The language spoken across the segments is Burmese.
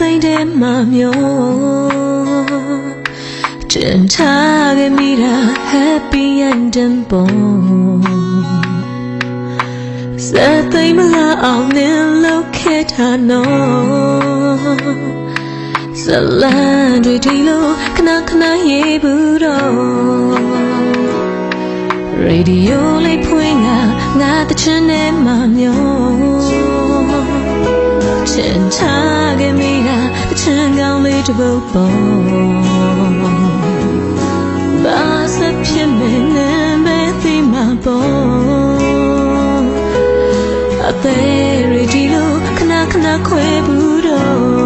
သိမ့်တဲ့မမျိုးတင်ထားခဲ့မိတာ happy ending ပေါ်စသိမ့်မလားအောင်နင်လောက်ခဲ့တာနော်ဇလန်တွေဒီလိုခဏခဏရေးဘူးတော့ရေဒီယိုလေးဖွင့်ကငါတချင်နဲ့မမျိုး ချင်ထားခဲ့မိတာတချင်ကောင်းလေးတစ်ပုဒ်ပေါ်ဘာစဖြစ်မယ်နဲ့ပဲသိမှာပေါ်အသေးရေဒီလိုခဏခဏခွဲဘူးတော့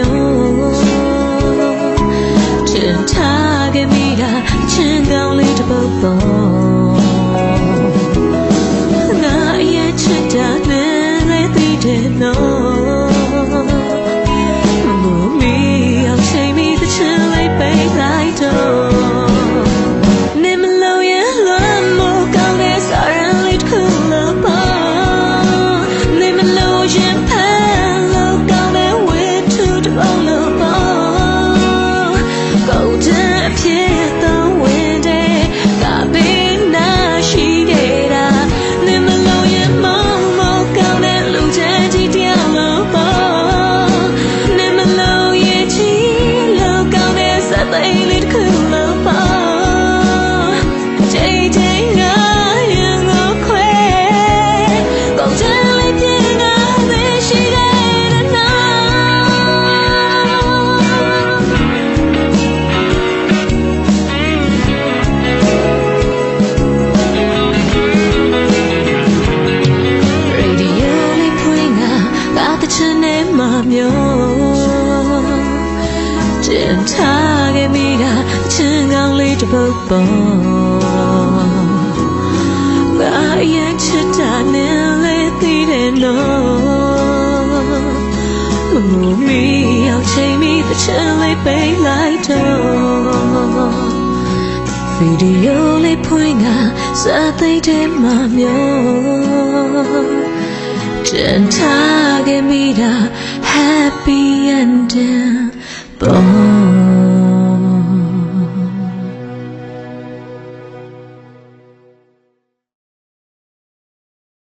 မမျိုးချင်ထားခဲ့မိတာချင်ကောင်းလေးတစ်ပုဒ်ပေါ်ငါအရင်ချစ်တာနဲ့လည်းသိတယ်နော် ကျင်ထားခဲ့မိတာချင်ကောင်းလေးတစ်ပုဒ်ပေါ်ငါ အရင်ချစ်တာနဲ့လေးသိတယ်နော်မမူမီအောင်ချိန်မိတချင်လေးပိတ်လိုက်တော့ဗီဒီယိုလေးဖွင့်ကစသိတဲ့မမျိုးတင်ထားခဲ့မိတာ happy ending ပေါ်